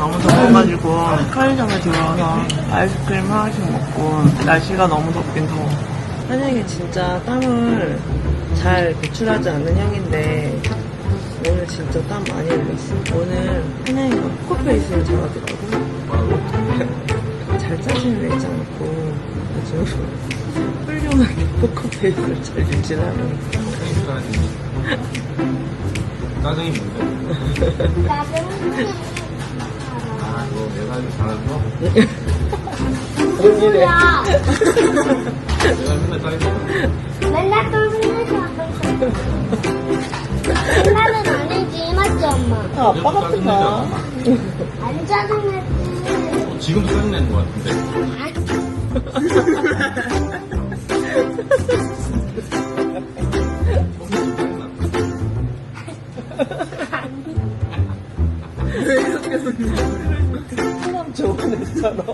너무 더워가지고 편의점에 들어와서 아이스크림 하나씩 먹고 날씨가 너무 덥긴 더워. 한영이 진짜 땀을 잘 배출하지 않는 형인데 오늘 진짜 땀 많이 흘렸어. 오늘 한영이가 포커페이스를 잘하더라고. 잘 짜증을 내지 않고 아주 훌륭하게 포커페이스를 잘 유지하는. 짜증이 뭔데? 아, 이거 내가 내가 맨날. 맨날 아니지 맞지 엄마? 아, 아빠 같은 거야. 안 짜증냈지 어, 짜증내는 같은데? 왜 이렇게 사람 좋아했잖아.